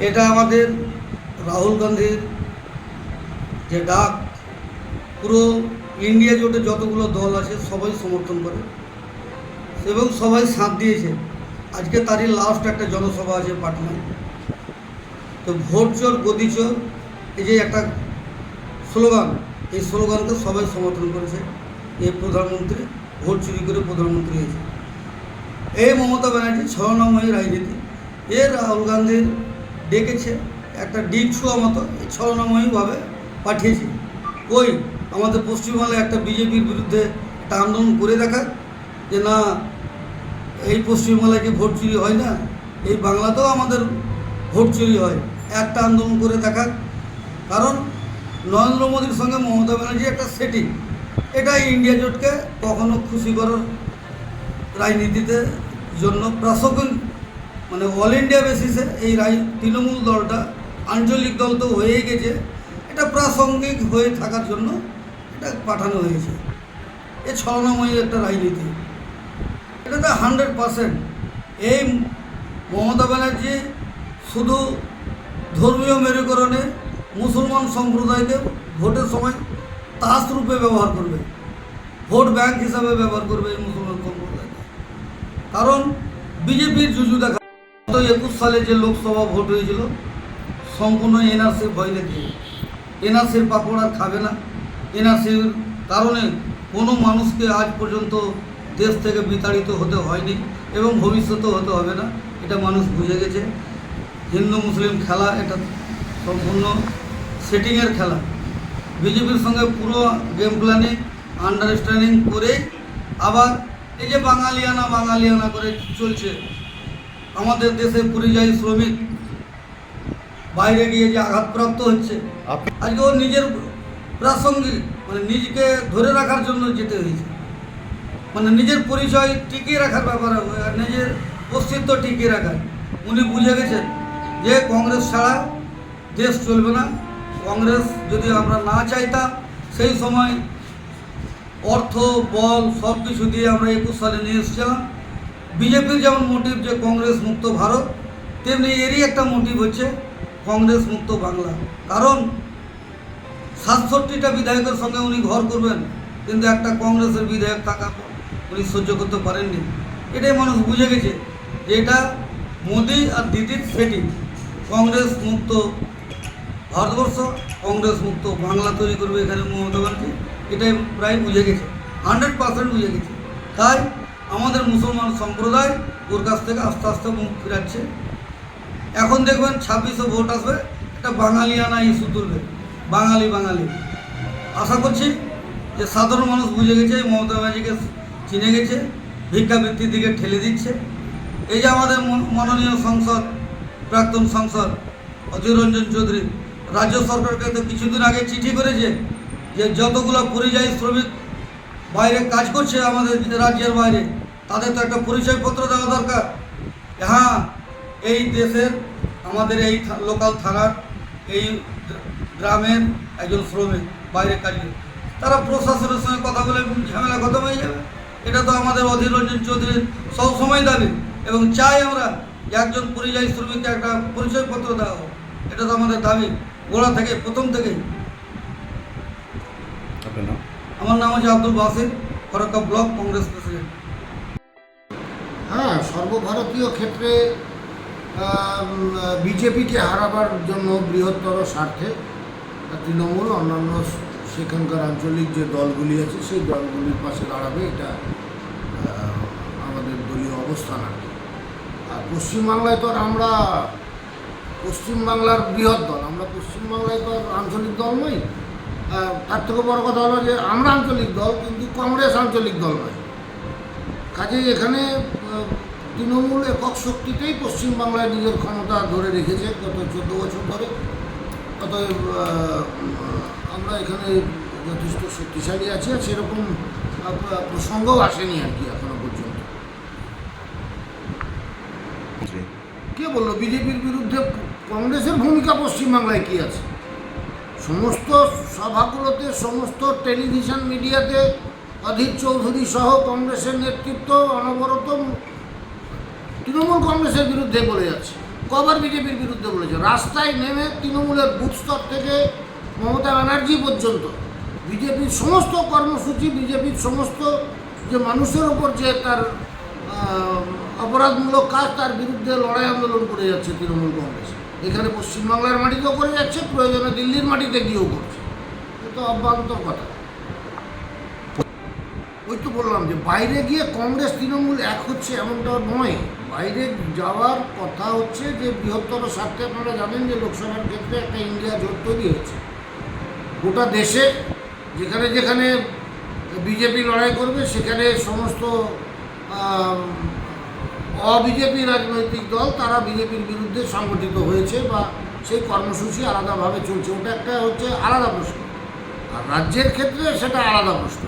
এটা আমাদের রাহুল গান্ধীর যে ডাক, পুরো ইন্ডিয়া জোটে যতগুলো দল আছে সবাই সমর্থন করে এবং সবাই সাথ দিয়েছে। আজকে তারই লাস্ট একটা জনসভা আছে পাটনায়। তো ভোট চোর চোর, এই যে একটা স্লোগান, এই স্লোগানকে সবাই সমর্থন করেছে। এই প্রধানমন্ত্রী, ভোট চুরি করে প্রধানমন্ত্রী হয়েছে। এই মমতা ব্যানার্জি ছলনাময়ী রাজনীতি। এ রাহুল গান্ধীর ডেকেছে, একটা ডিগ ছোঁয়া মতো, এই ছলনাময়ীভাবে পাঠিয়েছে। ওই আমাদের পশ্চিমবাংলায় একটা বিজেপির বিরুদ্ধে একটা আন্দোলন করে দেখা যে, না, এই পশ্চিমবাংলায় কি ভোট চুরি হয় না? এই বাংলাতেও আমাদের ভোট চুরি হয়। একটা আন্দোলন করে দেখা কারণ নরেন্দ্র মোদীর সঙ্গে মমতা ব্যানার্জি একটা সেটিং এটা ইন্ডিয়া জোটকে কখনো খুশি করার রাজনীতিতে জন্য প্রাসঙ্গিক মানে অল ইন্ডিয়া বেসিসে এই তৃণমূল দলটা আঞ্চলিক দল তো হয়েই গেছে। এটা প্রাসঙ্গিক হয়ে থাকার জন্য এটা পাঠানো হয়েছে। এ ছলনাময়ী একটা রাজনীতি। এটা তো হান্ড্রেড পারসেন্ট এই মমতা ব্যানার্জি শুধু ধর্মীয় মেরুকরণে মুসলমান সম্প্রদায়কে ভোটের সময় তাস রূপে ব্যবহার করবে। ভোট ব্যাংক হিসাবে ব্যবহার করবে এই মুসলমান সম্প্রদায়কে। কারণ বিজেপির জুজু দেখা একুশ সালে যে লোকসভা ভোট হয়েছিল, সম্পূর্ণ এনআরসির ভয় দেখিয়ে এনআরসির পাপড় আর খাবে না। এনআরসির কারণে কোনো মানুষকে আজ পর্যন্ত দেশ থেকে বিতাড়িত হতে হয়নি এবং ভবিষ্যতেও হতে হবে না, এটা মানুষ বুঝে গেছে। হিন্দু মুসলিম খেলা এটা সম্পূর্ণ সেটিংয়ের খেলা। বিজেপির সঙ্গে পুরো গেম প্ল্যানিং আন্ডারস্ট্যান্ডিং করে আবার এই যে বাঙালিয়ানা বাঙালিয়ানা করে চলছে আমাদের দেশে পরিযায়ী শ্রমিক বাইরে গিয়ে যে আঘাতপ্রাপ্ত হচ্ছে আজকে ও নিজের প্রাসঙ্গিক মানে নিজেকে ধরে রাখার জন্য যেতে হয়েছে। মানে নিজের পরিচয় টিকিয়ে রাখার ব্যাপারে আর নিজের অস্তিত্ব টিকিয়ে রাখার। উনি বুঝে গেছেন যে কংগ্রেস ছাড়া দেশ চলবে না। কংগ্রেস যদি আমরা না চাইতাম সেই সময় অর্থ বল সব কিছু দিয়ে আমরা একুশ সালে নিয়ে এসেছিলাম। বিজেপির যেমন মোটিভ যে কংগ্রেস মুক্ত ভারত, তেমনি এরই একটা মোটিভ হচ্ছে কংগ্রেস মুক্ত বাংলা। কারণ সাতষট্টিটা বিধায়কের সঙ্গে উনি ঘর করবেন, কিন্তু একটা কংগ্রেসের বিধায়ক থাকা উনি সহ্য করতে পারেননি। এটাই মানুষ বুঝে গেছে যে এটা মোদি আর দিদির সেটিং কংগ্রেস মুক্ত ভারতবর্ষ, কংগ্রেস মুক্ত বাংলা তৈরি করবে এখানে মমতা ব্যানার্জি। এটাই প্রায় বুঝে গেছে। হান্ড্রেড পার্সেন্ট বুঝে গেছে। তাই আমাদের মুসলমান সম্প্রদায় ওর কাছ থেকে আস্তে আস্তে মুখ ফিরাচ্ছে। এখন দেখবেন ছাব্বিশে ভোট আসবে, একটা বাঙালিয়ানা ইস্যু তুলবে। বাঙালি বাঙালি। আশা করছি যে সাধারণ মানুষ বুঝে গেছে, মমতা ব্যানার্জিকে চিনে গেছে, ভিক্ষাবৃত্তির দিকে ঠেলে দিচ্ছে। এই যে আমাদের মন- মাননীয় সংসদ, প্রাক্তন সংসদ, অধীর রঞ্জন চৌধুরী, রাজ্য সরকারকে তো কিছুদিন আগে চিঠি করেছে যে যতগুলো পরিযায়ী শ্রমিক বাইরে কাজ করছে আমাদের রাজ্যের বাইরে তাদের তো একটা পরিচয়পত্র দেওয়া দরকার। হ্যাঁ এই দেশের আমাদের এই লোকাল থানার এই গ্রামের একজন শ্রমিক বাইরে কাজে তারা প্রশাসনের সঙ্গে কথা বলে ঝামেলা খতম হয়ে যাবে। এটা তো আমাদের অধীর রঞ্জন চৌধুরীর সবসময় দাবি। এবং চাই আমরা যে একজন পরিযায়ী শ্রমিককে একটা পরিচয়পত্র দেওয়া হোক। এটা তো আমাদের দাবি। গোড়া থেকে প্রথম থেকেই। আমার নাম হচ্ছে আব্দুল বাসির ফরক্কা ব্লক কংগ্রেস প্রেসিডেন্ট। সর্বভারতীয় ক্ষেত্রে বিজেপিকে হারাবার জন্য বৃহত্তর স্বার্থে তৃণমূল, অন্যান্য সেখানকার আঞ্চলিক যে দলগুলি আছে, সেই দলগুলির পাশে দাঁড়াবে, এটা আমাদের দলীয় অবস্থান আর কি। আর পশ্চিমবাংলায় তো আমরা, পশ্চিমবাংলার বৃহৎ দল, আমরা পশ্চিমবাংলায় তো আঞ্চলিক দল নই। তার থেকে বড় কথা হলো যে, আমরা আঞ্চলিক দল, কিন্তু কংগ্রেস আঞ্চলিক দল নয়। কাজেই এখানে তৃণমূল একক শক্তিতেই পশ্চিমবাংলায় নিজের ক্ষমতা ধরে রেখেছে গত চোদ্দ বছর ধরে। অতএব আমরা এখানে যথেষ্ট শক্তিশালী আছি আর সেরকম প্রসঙ্গও আসেনি আর কি এখনও পর্যন্ত। কে বলল? বিজেপির বিরুদ্ধে কংগ্রেসের ভূমিকা পশ্চিমবাংলায় কী আছে? সমস্ত সভাগুলোতে, সমস্ত টেলিভিশন মিডিয়াতে অধীর চৌধুরী সহ কংগ্রেসের নেতৃত্ব অনবরত তৃণমূল কংগ্রেসের বিরুদ্ধে বলে যাচ্ছে। কবার বিজেপির বিরুদ্ধে বলেছে রাস্তায় নেমে তৃণমূলের বুথ স্তর থেকে মমতা ব্যানার্জি পর্যন্ত বিজেপির সমস্ত কর্মসূচি, বিজেপির সমস্ত যে মানুষের ওপর যে তার অপরাধমূলক কাজ, তার বিরুদ্ধে লড়াই আন্দোলন করে যাচ্ছে তৃণমূল কংগ্রেস। এখানে পশ্চিমবাংলার মাটিতেও করে যাচ্ছে, প্রয়োজনে দিল্লির মাটিতে গিয়েও করছে। এটা অভ্যন্তর কথা। ওই তো বললাম যে বাইরে গিয়ে কংগ্রেস, তৃণমূল এক হচ্ছে এমনটা নয়। বাইরে যাওয়ার কথা হচ্ছে যে বৃহত্তর স্বার্থে আপনারা জানেন যে লোকসভার ক্ষেত্রে একটা ইন্ডিয়া জোট তৈরি হয়েছে। গোটা দেশে যেখানে যেখানে বিজেপি লড়াই করবে, সেখানে সমস্ত অবিজেপি রাজনৈতিক দল তারা বিজেপির বিরুদ্ধে সংগঠিত হয়েছে বা সেই কর্মসূচি আলাদাভাবে চলছে। ওটা একটা হচ্ছে আলাদা প্রশ্ন। আর রাজ্যের ক্ষেত্রে সেটা আলাদা প্রশ্ন।